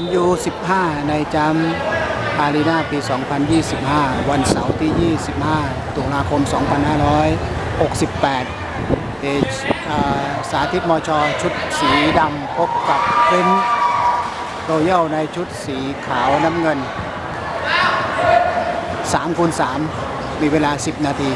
ขันยู15 ในจำอารีนาปี 2025 วันเสาร์ที่ 25 ตุลาคม 2568เอชอ่าสาธิตมชชุดสีดำพบกับเบนโรยัลในชุดสีขาวน้ำเงิน3คูณ3มีเวลา 10 นาที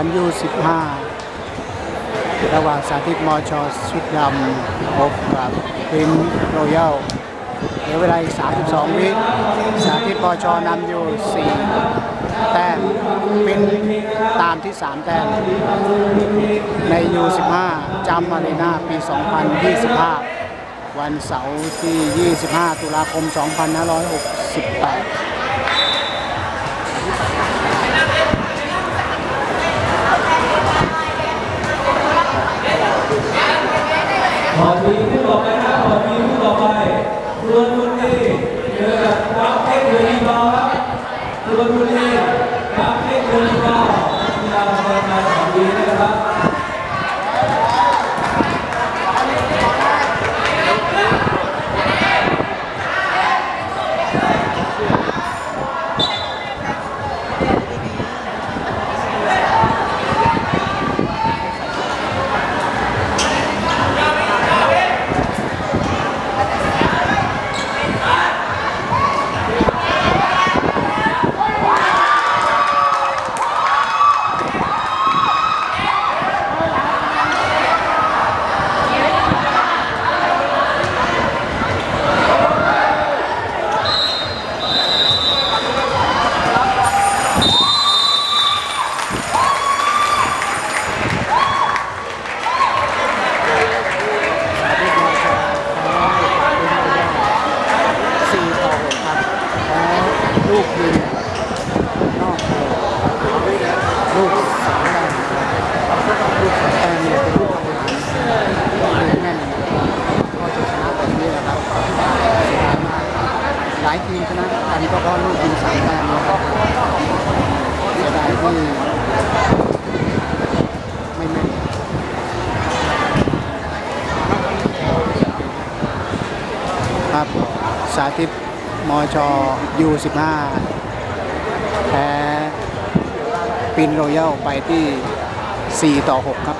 กันยู15ระหว่างสาธิตมอชอชุดดำพบกับพิมโรยัลเหลือเวลาอีก 32 วิสาธิตมอชอนำอยู่ 4 แต้มปินตามที่ 3 แต้มใน U15 จำอารีนาปี 2025 วันเสาร์ที่ 25 ตุลาคม 2568 ขอทีผู้ต่อไปนะขอทีผู้ต่อไปสุวรรณบุรีเจอกับกราฟเอ็กซ์เดลีบอลครับสุวรรณบุรีกราฟเอ็กซ์เดลีบอลที่เราทำงานของดีนะครับ สี่ต่อหกครับแล้วลูกยิงนอกเลยลูกสองแต้มลูกสองแต้มเนี่ยเป็นลูกทำงานลูกแน่นก็จะชนะแบบนี้แหละครับเสียดายมากหลายทีมชนะกันก็เพราะลูกยิงสามแต้มนะครับ เสียดายที่ไม่แม่นครับสาธิตมชยู15แพ้ปินโรยัลไปที่ 4 ต่อ 6 ครับ